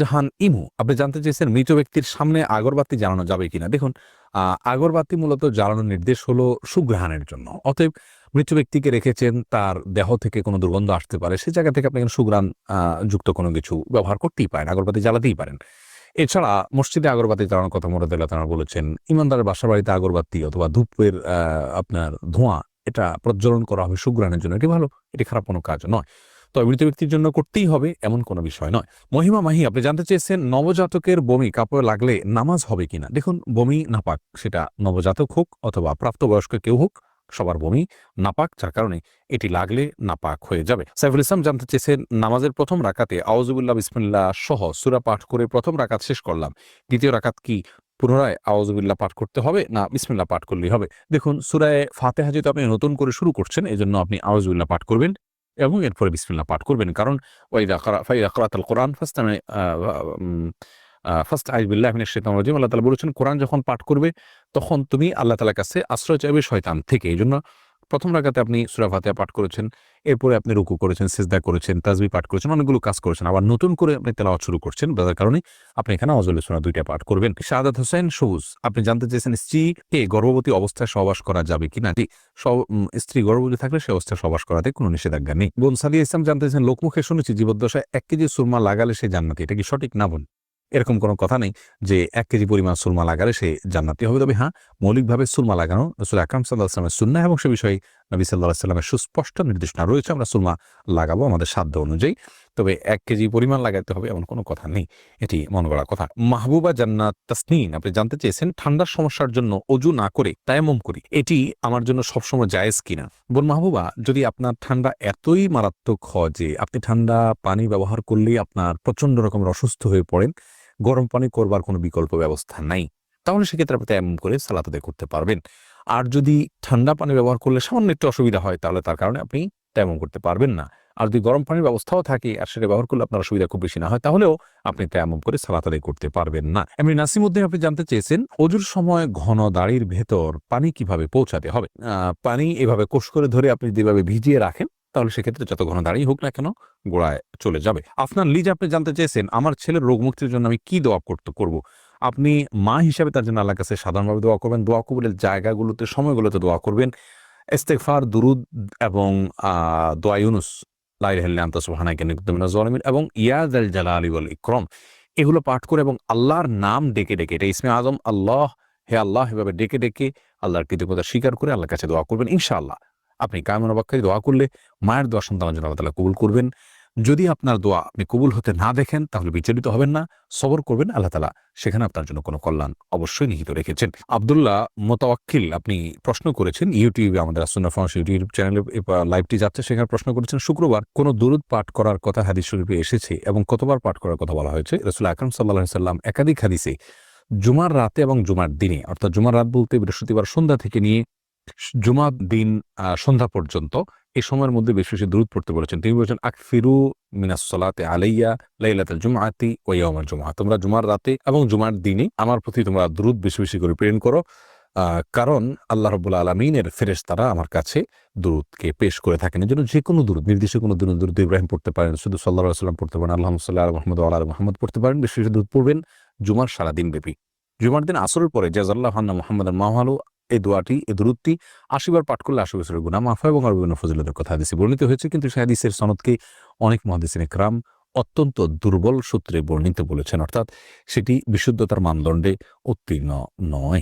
জাহান ইমু। আপনি জানতে চেয়েছেন মৃত ব্যক্তির সামনে আগরবাতি জ্বালানো যাবে কিনা। দেখুন আগরবাতি মূলত জ্বালানোর নির্দেশ হলো সুগ্রহণের জন্য। অতএব মৃত ব্যক্তিকে রেখেছেন, তার দেহ থেকে কোনো দুর্গন্ধ আসতে পারে, সে জায়গা থেকে আপনি সুগ্রাণ যুক্ত কোনো কিছু ব্যবহার করতেই পারেন, আগরবাতি জ্বালাতেই পারেন। এছাড়া মসজিদে আগরবাতি জ্বালানোর কথা মোরাদ তারা বলেছেন, ইমানদারের বাসা বাড়িতে আগরবাতি অথবা ধূপের আপনার ধোঁয়া, এটা প্রজ্বলন করা হবে সুগ্রাণের জন্য। এটি ভালো, এটি খারাপ কোনো কাজ নয়। তবে মৃত ব্যক্তির জন্য করতেই হবে এমন কোনো বিষয় নয়। মহিমা মাহি, আপনি জানতে চেয়েছেন নবজাতকের বমি কাপড়ে লাগলে নামাজ হবে কিনা? দেখুন, বমি নাপাক, সেটা নবজাতক হোক অথবা প্রাপ্তবয়স্ক কেউ হোক, সবার বমি নাপাক, যার কারণে এটি লাগলে নাপাক হয়ে যাবে। সাইফুল ইসলাম জানতে চেয়েছেন, নামাজের প্রথম রাকাতে আউজুবুল্লাহ বিসমিল্লাহ সহ সুরা পাঠ করে প্রথম রাকাত শেষ করলাম। দ্বিতীয় রাকাত কি পুনরায় আউজুবিল্লাহ পাঠ করতে হবে না বিসমিল্লাহ পাঠ করলেই হবে? দেখুন, সুরায় ফাতেহা যেহেতু আপনি নতুন করে শুরু করছেন এই জন্য আপনি আউজুবিল্লাহ পাঠ করবেন। এবং এরপরে বিসমিল্লা পাঠ করবেন। কারণ ওয়াইদা ফাইদা কোরআন ফার্স্ট আমি ফার্স্ট আইবিল্লাহ শাইতানির রাজিম। আল্লাহ তালা বলেছেন, কোরআন যখন পাঠ করবে, তখন তুমি আল্লাহ তালার কাছে আশ্রয় চাইবে শয়তান থেকে। এই জন্য প্রথম রাকাতে আপনি সূরা ফাতিহা পাঠ করেছেন, এরপরে আপনি রুকু করেছেন, সিজদা করেছেন, তাজবি পাঠ করেছেন, অনেকগুলো কাজ করেছেন। আবার নতুন করে আপনি তেলাওয়াত শুরু করছেন, যার কারণে আপনি এখানে অজল সূরা দুইটা পাঠ করবেন। শাহাদাত হোসেন, সবুজ, আপনি জানতে চেয়েছেন স্ত্রীকে গর্ভবতী অবস্থায় সহবাস করা যাবে কিনা? জি স্ত্রী গর্ভবতী থাকলে সে অবস্থায় সহবাস করাতে কোনো নিষেধাজ্ঞা নেই। সাদিয়া ইসলাম জানতে চেয়েছেন, লোকমুখে শুনেছি জীবদ্দশায় এক কেজি সুরমা লাগালে সে জান্নাতি, এটা কি সঠিক না বোন? এরকম কোনো কথা নেই যে এক কেজি পরিমাণ সুলমা লাগালে সে জান্নাতি হবে। তবে হ্যাঁ মৌলিকভাবে সুরমা লাগানো, রসুল আকরাম সাল্লাহ আসলামের সুন্না এবং সে বিষয়ে নবী সাল্লাহ সাল্লামের সুস্পষ্ট নির্দেশনা রয়েছে। আমরা সুলমা লাগাবো আমাদের সাধ্য অনুযায়ী। তবে এক কেজি পরিমাণ লাগাতে হবে এমন কোনো কথা নেই। এটি মন গড়া কথা। মাহবুবা জান্নাত তাসনিন, আপনি জানতে চেয়েছেন ঠান্ডার সমস্যার জন্য অজু না করে তায়াম্মম করি। এটি আমার জন্য সবসময় জায়েজ কিনা? বোন মাহবুবা, যদি আপনার ঠান্ডা এতই মারাত্মক হয় যে আপনি ঠান্ডা পানি ব্যবহার করলেই আপনার প্রচণ্ড রকমের অসুস্থ হয়ে পড়েন গরম পানি করবার কোনো বিকল্প ব্যবস্থা নাই, তাহলে সেক্ষেত্রে আপনি এমন করে সালাত আদায় করতে পারবেন। আর যদি ঠান্ডা পানি ব্যবহার করলে সামান্য একটু অসুবিধা হয়, তাহলে তার কারণে আপনি তেমন করতে পারবেন না। আর যদি গরম পানির ব্যবস্থাও থাকে, আর সেটা ব্যবহার করলে আপনার অসুবিধা খুব বেশি না হয়, তাহলেও আপনি তেমন করে সালাত আদায় করতে পারবেন না। এমনি নাসিমুদ্দিন আপনি জানতে চেয়েছেন, অজুর সময় ঘন দাড়ির ভেতর পানি কীভাবে পৌঁছাতে হবে? পানি এভাবে কোষ করে ধরে আপনি যেভাবে ভিজিয়ে রাখেন তাহলে সেক্ষেত্রে যত ঘন দাঁড়িয়ে হোক না কেন গোড়ায় চলে যাবে। আপনার লিজ আপনি জানতে চেয়েছেন, আমার ছেলের রোগ মুক্তির জন্য আমি কি দোয়া করতে, করব? আপনি মা হিসাবে তার জন্য আল্লাহ কাছে সাধারণভাবে দোয়া করবেন, দোয়া কবুলের জায়গাগুলোতে, সময়গুলোতে দোয়া করবেন। ইস্তেগফার, দুরুদ এবং দোয়া ইউনুস এবং ইয়াদ আল জালালি ওয়াল ইকরাম। এগুলো পাঠ করে এবং আল্লাহর নাম ডেকে ডেকে, এটা ইসমে আজম, আল্লাহ, হে আল্লাহ, এভাবে ডেকে ডেকে আল্লাহর কৃতজ্ঞতা স্বীকার করে আল্লাহর কাছে দোয়া করবেন, ইনশাআল্লাহ। আপনি কায়মন অবাক্ষায় দোয়া করলে মায়ের দোয়া সন্তানের জন্য আল্লাহ কবুল করবেন। যদি আপনার দোয়া আপনি কবুল হতে না দেখেন, তাহলে বিচলিত হবেন না, সবর করবেন আল্লাহ তালা সেখানে আপনার জন্য কোনো কল্যাণ অবশ্যই নিহিত রেখেছেন। আবদুল্লাহ মোতাওয়াক্কিল, আপনি প্রশ্ন করেছেন, ইউটিউবে আমাদের আসুন্না ফাউন্স ইউটিউব চ্যানেলে লাইভটি যাচ্ছে, সেখানে প্রশ্ন করেছেন, শুক্রবার কোন দুরুদ পাঠ করার কথা হাদিস শরীফে এসেছে এবং কতবার পাঠ করার কথা বলা হয়েছে? রসুল আকরম সাল্লাহ সাল্লাম একাধিক হাদিসে জুমার রাতে এবং জুমার দিনে, অর্থাৎ জুমার রাত বলতে বৃহস্পতিবার সন্ধ্যা থেকে নিয়ে জুমার দিন সন্ধ্যা পর্যন্ত এই সময়ের মধ্যে বেশি বেশি দূরত পড়তে বলেছেন। তিনি বলেছেন, আকফিরু মিনাস সলাতে আলাইয়া লাইলাতুল জুমআতি ওয়া ইয়াউমাল জুমআ। তোমরা জুমার রাতে এবং জুমার দিনে আমার প্রতি তোমরা দূরত বেশি বেশি করে প্রেরণ করো কারণ আল্লাহ রব্বুল আলমিনের ফেরেস তারা আমার কাছে দূরতকে পেশ করে থাকেন। এই জন্য যে কোনো দূর নির্দিষ্ট কোনো দূর দূরত ইব্রাহিম পড়তে পারেন, শুধু সাল্লাহ সাল্লাম পড়তে পারেন আল্লাহ সাল্লাহ মোহাম্মদ আল্লাহ মোহাম্মদ পড়তে পারেন, বেশি বেশি দূর পড়বেন। জুমার সারাদিন ব্যাপী জুমার দিন আসরের পরে জাজাল্লাহ হান্না মোহাম্মদ মাহালু এই দোয়াটি, এ দূরত্বটি আশিবার পাঠ করলে আশি বছরের গুণা মাফা এবং আর বিভিন্ন ফজিলতের কথা হাদিসে বর্ণিত হয়েছে। কিন্তু সে হাদিসের সনদকে অনেক মহাদিসিন ক্রাম অত্যন্ত দুর্বল সূত্রে বর্ণিত বলেছেন। অর্থাৎ সেটি বিশুদ্ধতার মানদণ্ডে উত্তীর্ণ নয়।